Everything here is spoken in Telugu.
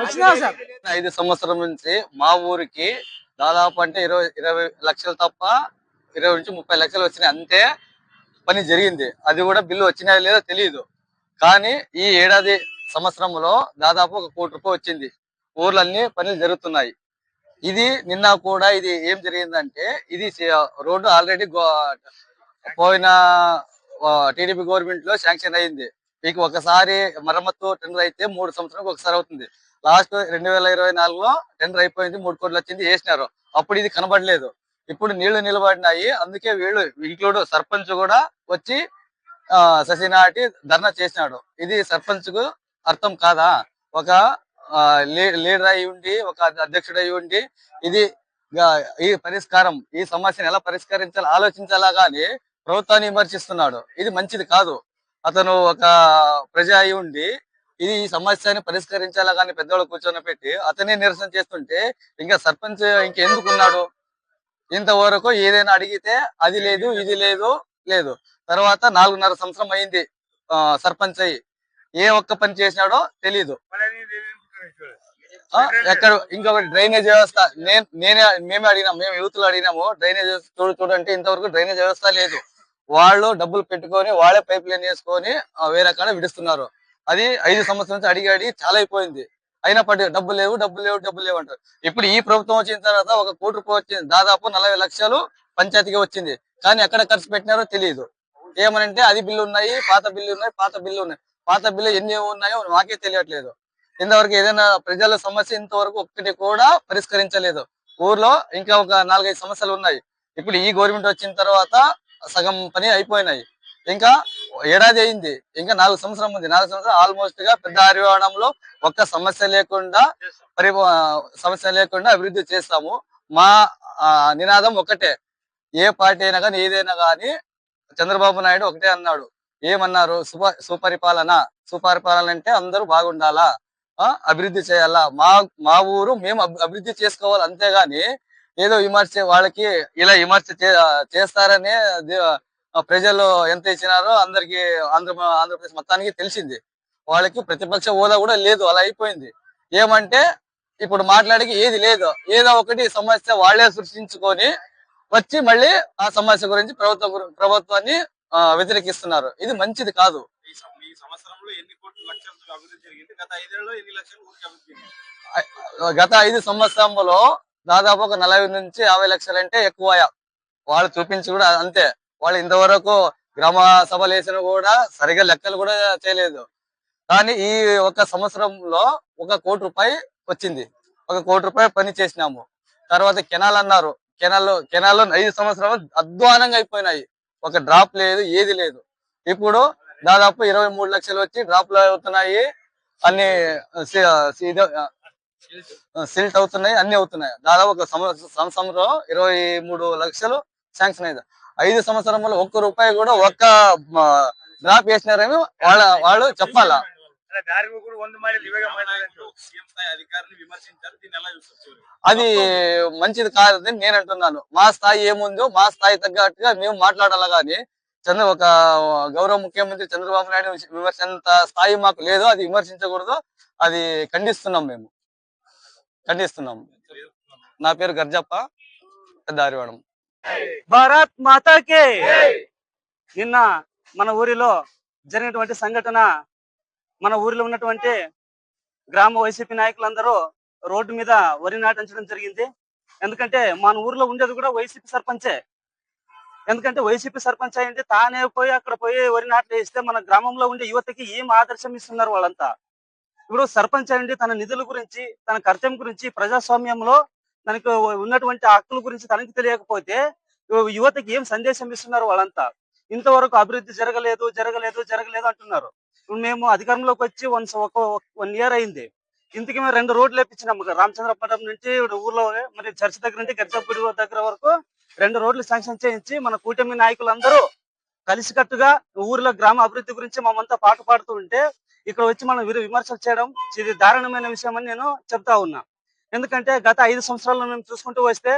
వచ్చినా సార్. ఐదు సంవత్సరం నుంచి మా ఊరికి దాదాపు అంటే ఇరవై ఇరవై లక్షలు తప్ప ఇరవై నుంచి ముప్పై లక్షలు వచ్చినాయి. అంతే పని జరిగింది. అది కూడా బిల్లు వచ్చినాయో లేదో తెలియదు కానీ ఈ ఏడాది సంవత్సరంలో దాదాపు ఒక కోటి రూపాయలు వచ్చింది. ఊర్లన్నీ పనులు జరుగుతున్నాయి. ఇది నిన్న కూడా ఇది ఏం జరిగిందంటే ఇది రోడ్డు ఆల్రెడీ పోయిన టీడీపీ గవర్నమెంట్లో శాంక్షన్ అయింది. మీకు ఒకసారి మరమ్మత్తు టెండర్ అయితే మూడు సంవత్సరాలకు ఒకసారి అవుతుంది. లాస్ట్ రెండు వేల ఇరవై నాలుగులో టెండర్ అయిపోయింది మూడు కోట్లు వచ్చింది వేసినారు. అప్పుడు ఇది కనబడలేదు. ఇప్పుడు నీళ్ళు నిలబడినాయి అందుకే వీళ్ళు ఇంక్లూడ్ సర్పంచ్ కూడా వచ్చి ఆ, నాటి ధర్నా చేసినాడు. ఇది సర్పంచ్కు అర్థం కాదా? ఒక లీ- లీడర్ అయి ఉండి ఒక అధ్యక్షుడు అయి ఉండి ఇది ఈ పరిష్కారం ఈ సమస్యను ఎలా పరిష్కరించాలి ఆలోచించాలా కానీ ప్రభుత్వాన్ని విమర్శిస్తున్నాడు. ఇది మంచిది కాదు. అతను ఒక ప్రజ అయి ఉండి ఇది ఈ సమస్యని పరిష్కరించాలా కానీ పెద్దవాళ్ళు కూర్చొని పెట్టి అతనే నిరసన చేస్తుంటే ఇంకా సర్పంచ్ ఇంకెందుకున్నాడు ఇంతవరకు ఏదైనా అడిగితే అది లేదు ఇది లేదు లేదు. తర్వాత నాలుగున్నర సంవత్సరం అయింది ఆ, సర్పంచ్ అయ్యి ఏ ఒక్క పని చేసినాడో తెలీదు. ఎక్కడ ఇంకొకటి డ్రైనేజ్ వ్యవస్థ. నేను నేనే మేమే అడిగినాం మేము యూత్లో అడిగినాము డ్రైనేజ్ చూడు చూడంటే ఇంతవరకు డ్రైనేజ్ వ్యవస్థ లేదు. వాళ్ళు డబ్బులు పెట్టుకొని వాళ్ళే పైప్ లైన్ వేసుకొని వేరే కాడ విడుస్తున్నారు. అది ఐదు సంవత్సరాల నుంచి అడిగి అడిగి చాలా అయిపోయింది. అయినప్పటికీ డబ్బులు లేవు డబ్బులు లేవు డబ్బులు లేవు అంటారు. ఇప్పుడు ఈ ప్రభుత్వం వచ్చిన తర్వాత ఒక కోటి రూపాయలు వచ్చింది. దాదాపు నలభై లక్షలు పంచాయతీకి వచ్చింది. కానీ ఎక్కడ ఖర్చు పెట్టినారో తెలియదు. ఏమనంటే అది బిల్లు ఉన్నాయి పాత బిల్లు ఉన్నాయి పాత బిల్లు ఉన్నాయి. పాత బిల్లు ఎన్ని ఉన్నాయో మాకే తెలియట్లేదు. ఇంతవరకు ఏదైనా ప్రజల సమస్య ఇంతవరకు ఒక్కటి కూడా పరిష్కరించలేదు. ఊర్లో ఇంకా ఒక నాలుగైదు సమస్యలు ఉన్నాయి. ఇప్పుడు ఈ గవర్నమెంట్ వచ్చిన తర్వాత సగం పని అయిపోయినాయి. ఇంకా ఏడాది అయింది. ఇంకా నాలుగు సంవత్సరం ఉంది. నాలుగు సంవత్సరం ఆల్మోస్ట్గా పెద్ద హరివాణంలో ఒక్క సమస్య లేకుండా పరి సమస్య లేకుండా అభివృద్ధి చేస్తాము. మా ఆ, నినాదం ఒకటే. ఏ పార్టీ అయినా కానీ ఏదైనా కానీ చంద్రబాబు నాయుడు ఒకటే అన్నాడు. ఏమన్నారు? సుప సుపరిపాలన. సుపరిపాలన అంటే అందరూ బాగుండాలా? అభివృద్ధి చేయాలా? మా మా ఊరు మేము అభివృద్ధి చేసుకోవాలి అంతేగాని ఏదో విమర్శ వాళ్ళకి ఇలా విమర్శ చేస్తారనే ప్రజలు ఎంత ఇచ్చినారో అందరికి ఆంధ్ర ఆంధ్రప్రదేశ్ మొత్తానికి తెలిసింది. వాళ్ళకి ప్రతిపక్ష హోదా కూడా లేదు అలా అయిపోయింది. ఏమంటే ఇప్పుడు మాట్లాడికి ఏది లేదు. ఏదో ఒకటి సమస్య వాళ్ళే సృష్టించుకొని వచ్చి మళ్ళీ ఆ సమస్య గురించి ప్రభుత్వం ప్రభుత్వాన్ని వ్యతిరేకిస్తున్నారు. ఇది మంచిది కాదు. గత ఐదు సంవత్సరంలో దాదాపు ఒక నలభై నుంచి యాభై లక్షలు అంటే ఎక్కువ వాళ్ళు చూపించి కూడా అంతే. వాళ్ళు ఇంతవరకు గ్రామ సభలు వేసిన కూడా సరిగా లెక్కలు కూడా చేయలేదు. కానీ ఈ ఒక సంవత్సరంలో ఒక కోటి రూపాయి వచ్చింది. ఒక కోటి రూపాయి పని చేసినాము. తర్వాత కెనాల్ అన్నారు. కెనాల్ కెనాల్ ఐదు సంవత్సరాలు అధ్వానంగా అయిపోయినాయి. ఒక డ్రాప్ లేదు ఏది లేదు. ఇప్పుడు దాదాపు ఇరవై మూడు లక్షలు వచ్చి డ్రాప్లు అవుతున్నాయి అన్ని సిల్ట్ అవుతున్నాయి అన్ని అవుతున్నాయి. దాదాపు ఒక సంవత్సరం సంవత్సరంలో ఇరవై మూడు లక్షలు శాంక్షన్ అయింది. ఐదు సంవత్సరంలో ఒక్క రూపాయి కూడా ఒక్క డ్రాప్ వేసినారేమో వాళ్ళ వాళ్ళు చెప్పాలా? అది మంచిది కాదని నేను అంటున్నాను. మా స్థాయి ఏముందో మా స్థాయి తగ్గట్టుగా మేము మాట్లాడాలి కానీ చంద్ర ఒక గౌరవ ముఖ్యమంత్రి చంద్రబాబు నాయుడు విమర్శంత స్థాయి మాకు లేదు అది విమర్శించకూడదు అది ఖండిస్తున్నాం మేము. ఖండిస్తున్నాం. నా పేరు గర్జప్ప దారివాడం భారత్ మాతాకే! నిన్న మన ఊరిలో జరిగినటువంటి సంఘటన మన ఊరిలో ఉన్నటువంటి గ్రామ వైసీపీ నాయకులందరూ రోడ్డు మీద వరి నాటించడం జరిగింది. ఎందుకంటే మన ఊర్లో ఉండేది కూడా వైసీపీ సర్పంచే. ఎందుకంటే వైసీపీ సర్పంచ్ అయింది తానే పోయి అక్కడ పోయి వరి నాట్లు వేస్తే మన గ్రామంలో ఉండే యువతకి ఏం ఆదర్శం ఇస్తున్నారు వాళ్ళంతా? ఇప్పుడు సర్పంచ్ అండి తన నిధుల గురించి తన కర్తవ్యం గురించి ప్రజాస్వామ్యంలో తనకు ఉన్నటువంటి హక్కుల గురించి తనకి తెలియకపోతే యువతకి ఏం సందేశం ఇస్తున్నారు వాళ్ళంతా? ఇంతవరకు అభివృద్ధి జరగలేదు జరగలేదు జరగలేదు అంటున్నారు. ఇప్పుడు మేము అధికారంలోకి వచ్చి వన్ ఒక వన్ ఇయర్ అయింది. ఇంతకీ మేము రెండు రోడ్లు వేపించినాం. రామచంద్రపట్నం నుంచి ఊర్లో మరి చర్చి దగ్గర నుంచి గర్జాపూడి దగ్గర వరకు రెండు రోడ్లు శాంక్షన్ చేయించి మన కూటమి నాయకులందరూ కలిసికట్టుగా ఊర్లో గ్రామ అభివృద్ధి గురించి మేమంతా పాట పాడుతూ ఉంటే ఇక్కడ వచ్చి మనం విమర్శలు చేయడం ఇది దారుణమైన విషయం అని నేను చెప్తా ఉన్నా. ఎందుకంటే గత ఐదు సంవత్సరాల్లో మేము చూసుకుంటూ వస్తే